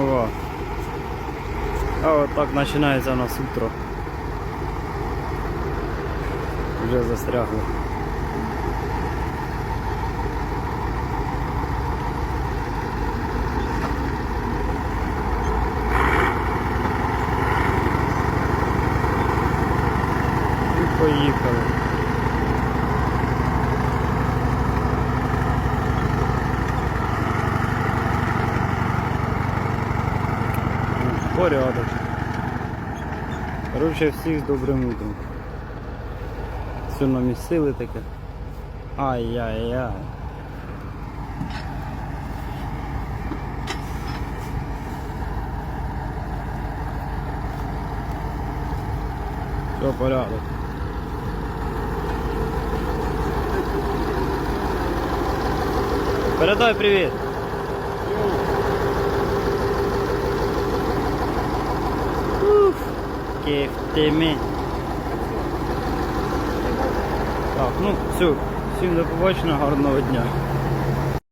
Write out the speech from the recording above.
Ова. А от так починається у нас утро. Вже застрягли. І поїхали. Порядок. Короче, всіх з добрим утром. Все намісили таке. Ай-яй-яй. Все, порядок. Передай привіт. Кайф. Так, ну все, всім до побачення, гарного дня.